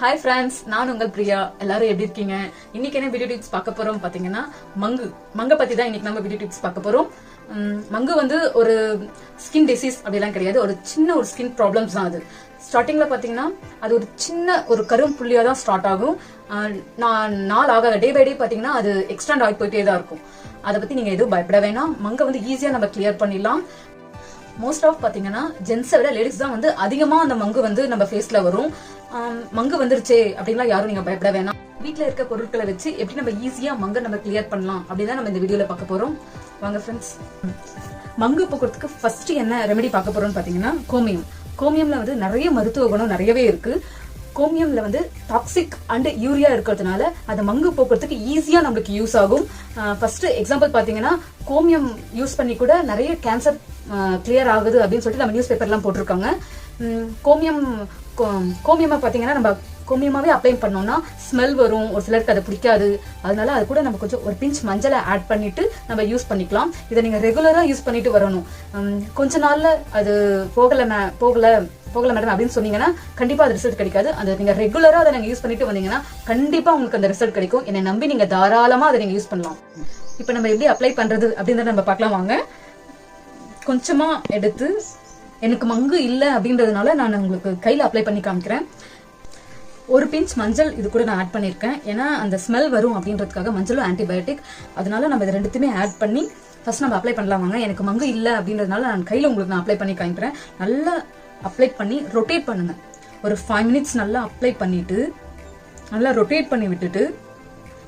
Hi friends நான் உங்கள் பிரியா. எல்லாரும் எப்படி இருக்கீங்க? இன்னைக்கு என்ன வீடியோ டிப்ஸ் பார்க்க போறோம் பாத்தீங்கன்னா மங்கு. மங்க பத்தி தான் இன்னைக்கு நம்ம வீடியோ டிப்ஸ் பார்க்க போறோம். மங்கு வந்து ஒரு ஸ்கின் டிசீஸ் அப்படிலாம் கிடையாது. ஒரு சின்ன ஒரு ஸ்கின் ப்ராப்ளம்ஸ் தான் அது. ஸ்டார்டிங்ல பாத்தீங்கன்னா அது ஒரு சின்ன ஒரு கரும் புள்ளியா தான் ஸ்டார்ட் ஆகும். நான் நாள் ஆக டே பை டே பாத்தீங்கன்னா அது எக்ஸ்டெண்ட் ஆகி போயிட்டே தான் இருக்கும். அதை பத்தி நீங்க எதுவும் பயப்பட வேணாம். மங்க வந்து ஈஸியா நம்ம கிளியர் பண்ணிடலாம். மோஸ்ட் ஆஃப் பாத்தீங்கன்னா ஜென்ஸை விட லேடிஸ் தான் வந்து அதிகமா அந்த மங்கு வந்து நம்ம ஃபேஸ்ல வரும். மங்கு வந்துருச்சே அப்படின்லாம் யாரும் நீங்க பயப்பட வேணாம். வீட்டில் இருக்க பொருட்களை வச்சு எப்படி நம்ம ஈஸியா மங்க நம்ம கிளியர் பண்ணலாம் அப்படின்னு நம்ம இந்த வீடியோல பார்க்க போறோம். வாங்க ஃப்ரெண்ட்ஸ் மங்கு போக்குறதுக்கு ஃபர்ஸ்ட் என்ன ரெமெடி பார்க்க போறோம்னு பாத்தீங்கன்னா கோமியம். கோமியம்ல வந்து நிறைய மருத்துவ குணம் நிறையவே இருக்கு. கோமியம்ல வந்து டாக்ஸிக் அண்ட் யூரியா இருக்கிறதுனால அந்த மங்கு போக்குறதுக்கு ஈஸியா நம்மளுக்கு யூஸ் ஆகும். ஃபர்ஸ்ட் எக்ஸாம்பிள் பாத்தீங்கன்னா கோமியம் யூஸ் பண்ணி கூட நிறைய கேன்சர் கிளியர் ஆகுது அப்படின்னு சொல்லிட்டு நம்ம நியூஸ் பேப்பர்லாம் போட்டிருக்காங்க. கோமியம் கோ- பார்த்தீங்கன்னா நம்ம கோமியமாகவே அப்ளை பண்ணோம்னா ஸ்மெல் வரும். ஒரு சிலருக்கு அது பிடிக்காது. அதனால அது கூட நம்ம கொஞ்சம் ஒரு பிஞ்ச் மஞ்சளை ஆட் பண்ணிட்டு நம்ம யூஸ் பண்ணிக்கலாம். இதை நீங்கள் ரெகுலராக யூஸ் பண்ணிட்டு வரணும். கொஞ்ச நாளில் அது போகலை மே- போகலை போகல மேடம் அப்படின்னு சொன்னீங்கன்னா கண்டிப்பாக அது ரிசல்ட் கிடைக்காது. அது நீங்கள் ரெகுலராக அதை நீங்கள் யூஸ் பண்ணிட்டு வந்தீங்கன்னா கண்டிப்பாக உங்களுக்கு அந்த ரிசல்ட் கிடைக்கும். என்னை நம்பி நீங்கள் தாராளமாக அதை நீங்கள் யூஸ் பண்ணலாம். இப்போ நம்ம எப்படி அப்ளை பண்ணுறது அப்படின்றத நம்ம பார்க்கலாம் வாங்க. கொஞ்சமாக எடுத்து எனக்கு மங்கு இல்லை அப்படின்றதுனால நான் உங்களுக்கு கையில் அப்ளை பண்ணி காமிக்கிறேன். ஒரு பிஞ்ச் மஞ்சள் இது கூட நான் ஆட் பண்ணியிருக்கேன். ஏன்னா அந்த ஸ்மெல் வரும் அப்படின்றதுக்காக மஞ்சளும் ஆன்டிபயோட்டிக் அதனால நம்ம இது ரெண்டுத்தையுமே ஆட் பண்ணி ஃபர்ஸ்ட் நம்ம அப்ளை பண்ணலாம் வாங்க. எனக்கு மங்கு இல்லை அப்படின்றதுனால நான் கையில் உங்களுக்கு நான் அப்ளை பண்ணி காமிக்கிறேன். நல்லா அப்ளை பண்ணி ரொட்டேட் பண்ணுங்க. ஒரு ஃபைவ் மினிட்ஸ் நல்லா அப்ளை பண்ணிட்டு நல்லா ரொட்டேட் பண்ணி விட்டுட்டு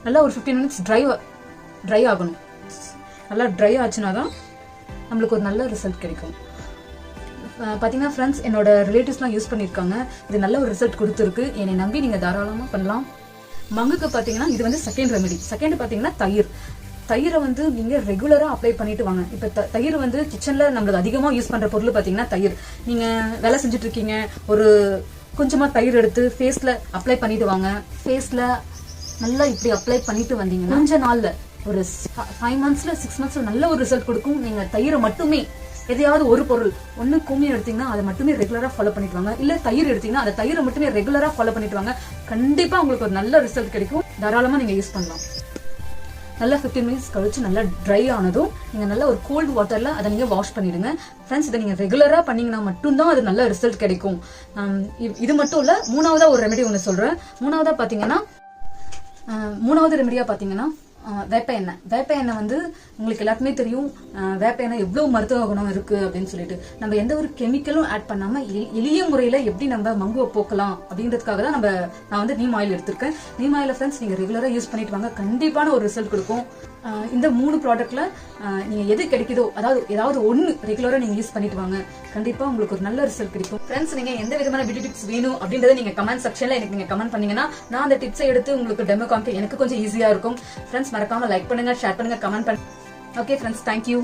நல்லா ஒரு ஃபிஃப்டீன் மினிட்ஸ் ட்ரை ட்ரை ஆகணும். நல்லா ட்ரை ஆச்சுன்னா தான் நம்மளுக்கு ஒரு நல்ல ரிசல்ட் கிடைக்கும். பார்த்தீங்கன்னா ஃப்ரெண்ட்ஸ் என்னோட ரிலேட்டிவ்ஸ்லாம் யூஸ் பண்ணியிருக்காங்க. இது நல்ல ஒரு ரிசல்ட் கொடுத்துருக்கு. என்னை நம்பி நீங்கள் தாராளமாக பண்ணலாம். மங்குக்கு பார்த்தீங்கன்னா இது வந்து செகண்ட் ரெமெடி செகண்ட் பார்த்தீங்கன்னா தயிர். தயிரை வந்து நீங்கள் ரெகுலராக அப்ளை பண்ணிட்டு வாங்க. இப்போ த- தயிர் வந்து கிச்சனில் நம்மளுக்கு அதிகமாக யூஸ் பண்ணுற பொருள் பார்த்தீங்கன்னா தயிர். நீங்கள் வேலை செஞ்சுட்டு இருக்கீங்க ஒரு கொஞ்சமாக தயிர் எடுத்து ஃபேஸில் அப்ளை பண்ணிட்டு வாங்க. ஃபேஸில் நல்லா இப்படி அப்ளை பண்ணிட்டு வந்தீங்க கொஞ்ச நாளில் ஒரு ஃபைவ் மந்த்ஸில் சிக்ஸ் மந்த்ஸில் நல்ல ஒரு ரிசல்ட் கொடுக்கும். நீங்கள் தயிரை மட்டுமே எதையாவது ஒரு பொருள். ஒன்று கோமியம் எடுத்தீங்கன்னா அதை மட்டுமே ரெகுலரா ஃபாலோ பண்ணிட்டு வாங்க. இல்ல தயிர் எடுத்தீங்கன்னா அந்த தயிரை மட்டுமே ரெகுலரா ஃபாலோ பண்ணிட்டு வாங்க. கண்டிப்பா உங்களுக்கு ஒரு நல்ல ரிசல்ட் கிடைக்கும். தாராளமா நீங்க யூஸ் பண்ணலாம். நல்லா 15 மினிட்ஸ் கழிச்சு நல்லா ட்ரை ஆனதும் நீங்க நல்லா ஒரு கோல்டு வாட்டர்ல அதை நீங்க வாஷ் பண்ணிடுங்க. ஃப்ரெண்ட்ஸ் இதை நீங்க ரெகுலரா பண்ணீங்கன்னா மட்டும்தான் அது நல்ல ரிசல்ட் கிடைக்கும். இது மட்டும் இல்ல மூணாவதா ஒரு ரெமெடி ஒன்று சொல்றேன். மூணாவதா பாத்தீங்கன்னா மூணாவது ரெமடியா பாத்தீங்கன்னா வேப்ப எண்ணெய் வேப்ப எண்ணெய் வந்து உங்களுக்கு எல்லாருக்குமே தெரியும். வேப்ப எண்ணெய் எவ்வளவு மருத்துவ குணம் இருக்கு அப்படின்னு சொல்லிட்டு. நம்ம எந்த ஒரு கெமிக்கலும் ஆட் பண்ணாம எ- எளிய முறையில எப்படி நம்ம மங்குவை போக்கலாம் அப்படின்றதுக்காக தான் நம்ம நான் வந்து நீம் ஆயில் எடுத்திருக்கேன். நீம் ஆயில ஃப்ரெண்ட்ஸ் நீங்க ரெகுலரா யூஸ் பண்ணிட்டு வாங்க. கண்டிப்பான ஒரு ரிசல்ட் கொடுக்கும். இந்த மூணு ப்ராடக்ட்ல நீங்க எது கிடைக்குதோ அதாவது ஏதாவது ஒன்று ரெகுலரா நீங்க யூஸ் பண்ணிட்டு வாங்க. கண்டிப்பா உங்களுக்கு ஒரு நல்ல ரிசல்ட் கிடைக்கும். ஃப்ரெண்ட்ஸ் நீங்க எந்த விதமான பியூட்டி டிப்ஸ் வேணும் அப்படின்றத நீங்க கமெண்ட் செக்ஷன்ல எனக்கு நீங்க கமெண்ட் பண்ணீங்கன்னா நான் அந்த டிப்ஸை எடுத்து உங்களுக்கு டெமோ காமிக்க எனக்கு கொஞ்சம் ஈஸியா இருக்கும். ஃப்ரெண்ட்ஸ் ஃப்ரெண்ட்ஸ் மறக்காம லைக் பண்ணுங்க ஷேர் பண்ணுங்க கமெண்ட் பண்ணுங்க. Okay friends thank you